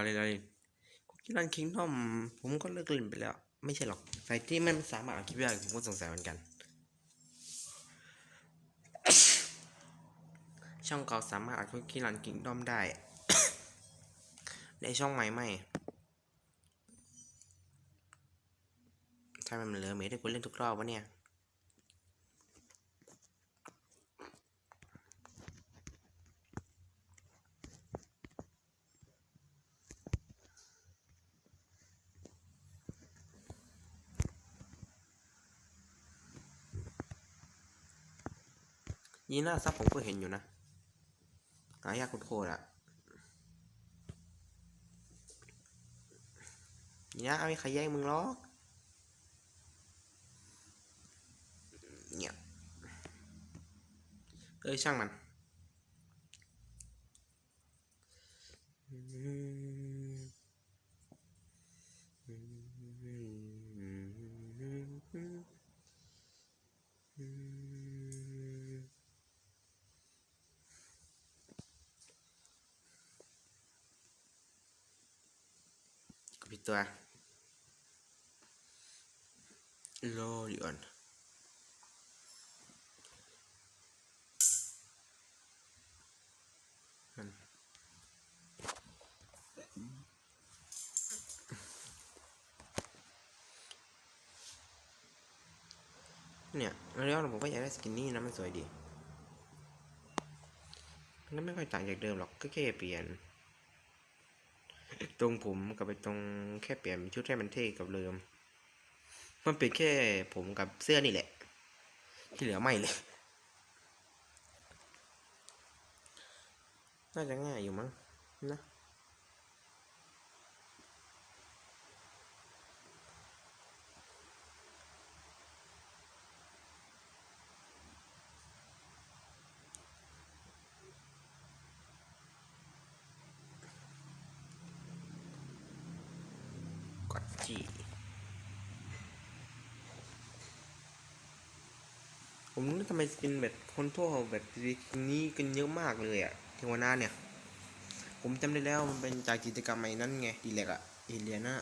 เราเลยเราเลยคุกกี้รันคิงดอมผมก็เลิกเล่นไปแล้ว ไม่ใช่หรอกไฟที่มันสามารถอัดคลิปได้ผมก็สงสัยเหมือนกัน ช่องเก่าสามารถอัดคุกกี้รันคิงดอมได้ในช่องใหม่ไม่ถ้ามันเหลือเมทให้กูเล่นทุกรอบวะเนี่ย ยีน่าซับผมก็เห็นอยู่นะหายากโคตรๆอะยีน่าไม่ใครแย่งมึงหรอกเนี่ยเอ้ยช่างมันอืมอืม กับพี่ ตัวโลดิออนมันเนี่ยแล้วผมก็อยากได้สกินนี่นะมันสวยดีมันไม่ค่อยต่างจากเดิมหรอกก็แค่เปลี่ยน ตรงผมกับไปตรงแค่เปลี่ยนชุดให้มันเท่กับเดิม มันเป็นแค่ผมกับเสื้อนี่แหละ ที่เหลือไม่เลย น่าจะง่ายอยู่มั้งนะ กด จีผมนึกทำไมสกินแบบคนทั่วแบบนี้กันเยอะมากเลยอะเทวนาเนี่ย ผมจำได้แล้วมันเป็นจากกิจกรรมใหม่นั้นไงดีเล็กอะเอเลียนะ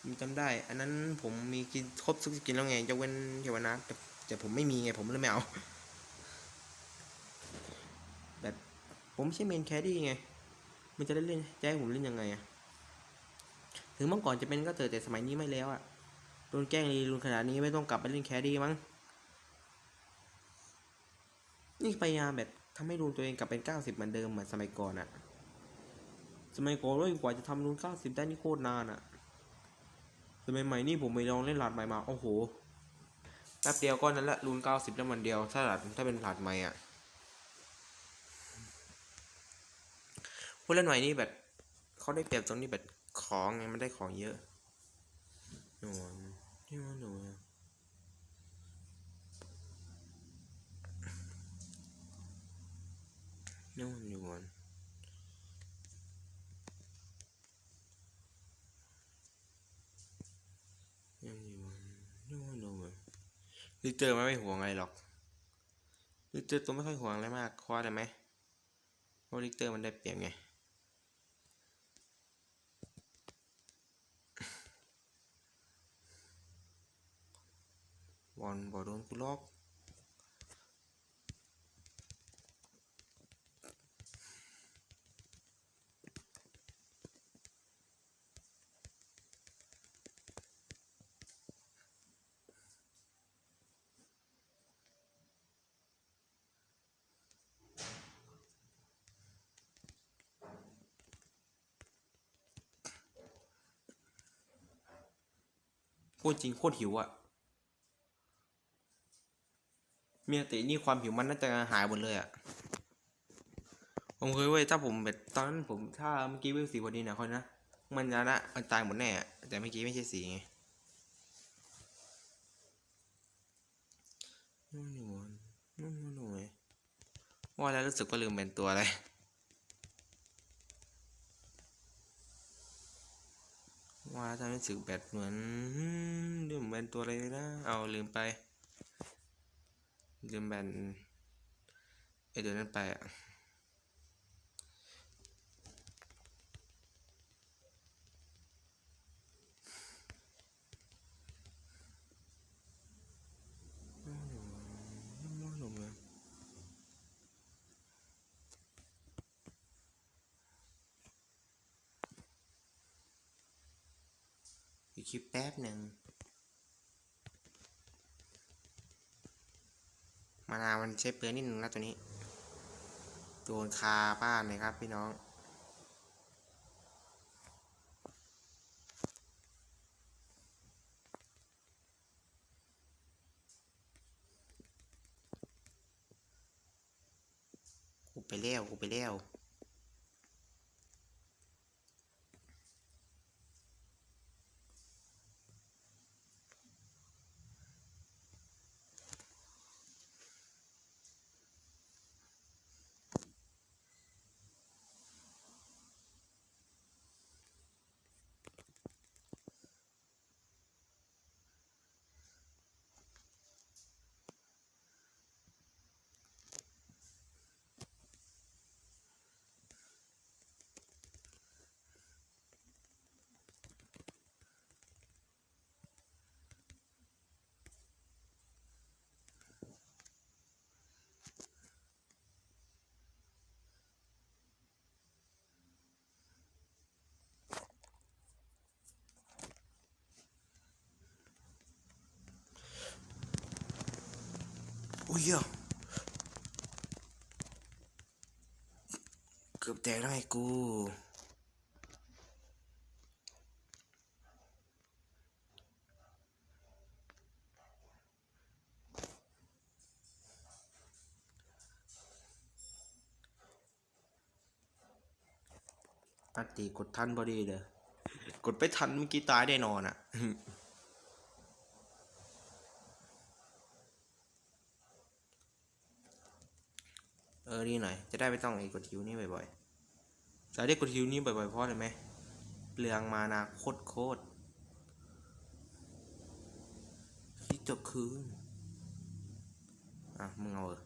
ผมจำได้ อันนั้นผมมีกินครบทุกสกินแล้วไงยกเว้นเทวนาแต่แต่ผมไม่มีไงผมเลยไม่เอาแบบผมไม่ใช่เมนแครี่ไง มันจะได้เล่นจะให้ผมเล่นยังไงอะ ถึงเมื่อก่อนจะเป็นก็เถอะแต่สมัยนี้ไม่แล้วอะโดนแกล้งรีรุนขนาดนี้ไม่ต้องกลับไปเล่นแครี่มั้ง นี่พยายามแบบทำให้รูนตัวเองกลับเป็นเก้าสิบเหมือนเดิมเหมือนสมัยก่อนอะสมัยก่อนด้วยกว่าจะทำรูนเก้าสิบได้นี่โคตรนานอะสมัยใหม่นี่ผมไปลองเล่นหลาดใหม่มา โอ้โห แป๊บเดียวก็นั้นละรูนเก้าสิบแล้ววันเดียว ถ้าหลาดถ้าเป็นหลาดใหม่อะผู้เล่นใหม่นี่แบบเขาได้เปรียบตรงนี้แบบ ของไงมันได้ของเยอะหนวนนี่ว่าหนูนี่ว่าหนวนนี่ว่าหนวนนี่ว่าหนวนลิเตอร์มันไม่ห่วงอะไรหรอกลิเตอร์ตัวไม่ค่อยห่วงอะไรมากเพราะอะไรไหมเพราะลิเตอร์มันได้เปรียบไง อลบอลโดนกูล็อกพูดจริงโคตรหิวอะ เมียตินี่ความหิวมันน่าจะหายหมดเลยอะผมเคยเว้ยถ้าผมแบบตอนนั้นผมถ้าเมื่อกี้เวลสีวันนี้นะคนนะมันจะนะมันตายหมดแน่แต่เมื่อกี้ไม่ใช่สีไงนู่นนี่วันนู่นนู่นนู่นว่าแล้วรู้สึกว่าลืมเป็นตัวอะไรว่าทำให้รู้สึกแบบเหมือนลืมเป็นตัวอะไรเลยนะเอาลืมไป ลืมแบนไอเดือนนั้นไปอะอีกคลิปแป๊บหนึ่ง นามันใช้เปลืองนิดนึงนะตัวนี้โดนคาบ้านเลยครับพี่น้องกูไปแล้วกูไปแล้ว อุ้ยเหี้ยเกือบแตกแล้วไอ้กูอันตีกดทันพอดีเลย กดไปทันเมื่อกี้ตายแน่นอนอะเออดี หน่อย จะได้ไม่ต้องไอ้กดฮิวนี่บ่อยๆสายได้กดฮิวนี่บ่อยๆเพราะอะไรไหมเปลืองมานาโคตรโคตรคิดจะคืนอะมึงเอาเออ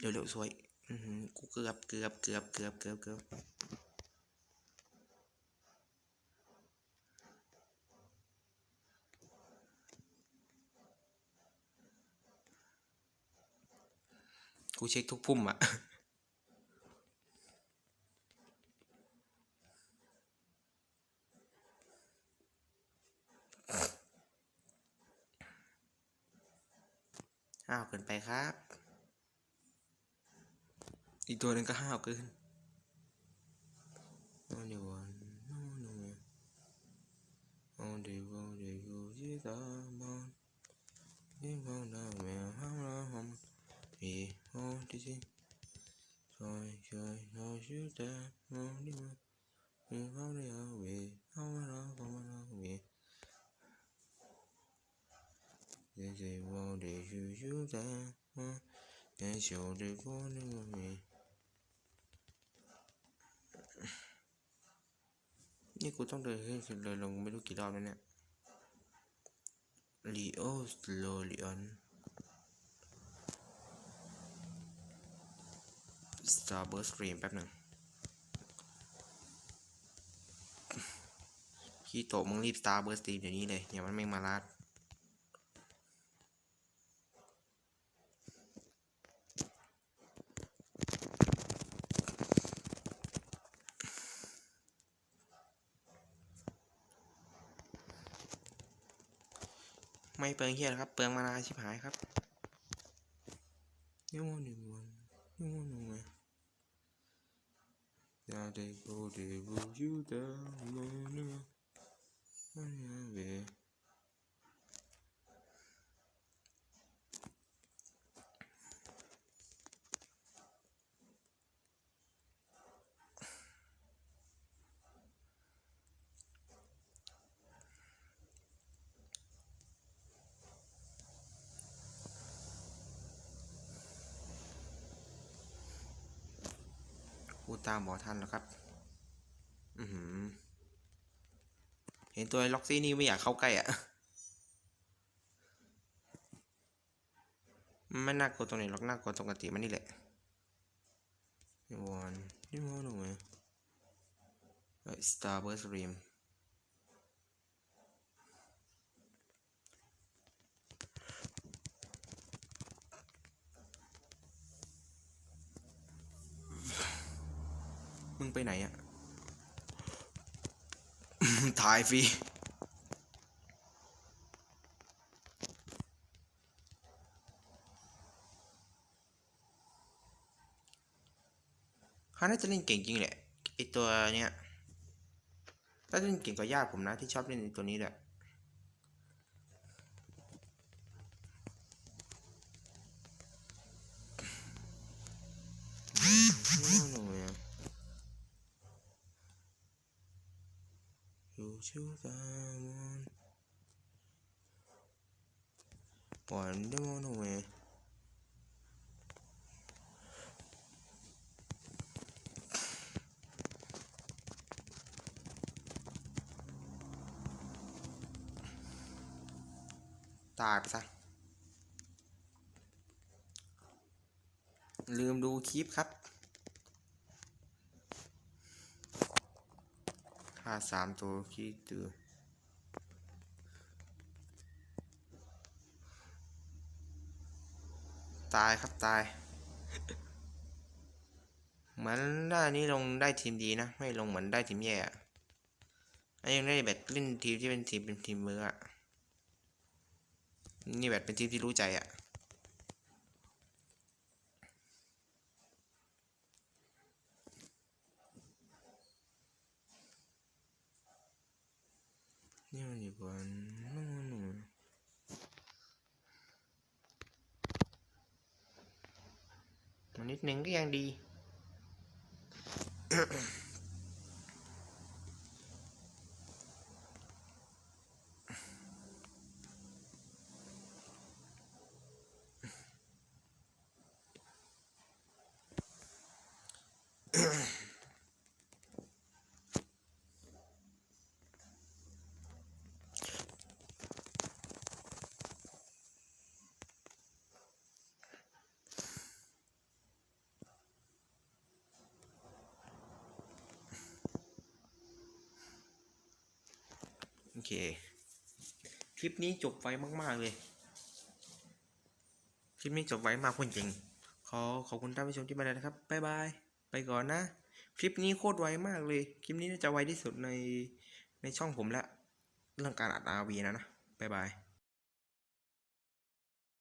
เร็วๆสวยอือหือกูเกือบเกือบเกือบเกือบเกือบเกือบ กูเช็คทุกพุ่มอะห้าวเกินไปครับ อีกตัวหนึ่งก็ห้าวเกินนอนอยู่วันนอนอ้ยวันอนเดี๋ยวเดี๋ยวอยู่ที่ตนบอลที่บ้านเราแมวห้าวเราหอมพี่ show the morning of me. นี่กูต้องเดินขึ้นเดินลงไม่รู้กี่รอบแล้วเนี่ยลีโอสโลลิออนสตาร์เบอร์สต รีมแป๊บหนึ่งขี้โตะมึงรีบสตาร์เบอร์สตรีมเดี๋ยวนี้เลยอย่ามันแม่มาลาดไม่เปลืองเฮียนครับ เปลืองมานาชิบหายครับนี่วันหนึ่งวันนี่วันหนึ่งวัน อยาได้โบได้โบอยู่ดาวโมนึงวันนี้เว พูด ตามหมอทันแล้วครับ อือหือ เห็นตัวไอ้ล็อกซี่นี่ไม่อยากเข้าใกล้อะไม่น่ากลัวตรงไหนหรอกน่ากลัวตรงกติมันนี่แหละนี่วันนี่วันหนูเอ้ย Starburst Rim ไปไหนอะถ่ายฟรีฮาน่าจะเล่นเก่งจริงแหละไอตัวเนี้ยถ้าเล่นเก่งกว่าญาติผมนะที่ชอบเล่นตัวนี้แหละ You choose someone One the one away ตายไปซะ ลืมดูคลิปครับ ค่าสามตัวคิดดูตายครับตาย เหมือนด้านนี้ลงได้ทีมดีนะ ไม่ลงเหมือนได้ทีมแย่อะอันยังได้แบบเล่นทีมที่เป็นทีมเป็นทีมมืออะนี่แบบเป็นทีมที่รู้ใจอะ นี่มันอยู่บนนู่นนู่นมันนิดนึงก็ยังดี โอ เค คลิปนี้จบไวมาก ๆ เลย คลิปนี้จบไวมากคนจริง ขอขอบคุณท่านผู้ชมที่มาดูนะครับ บ๊ายบาย ไปก่อนนะ คลิปนี้โคตรไวมากเลย คลิปนี้น่าจะไวที่สุดในในช่องผมแล้วเรื่องการอัดอาวีนะนะ บ๊ายบาย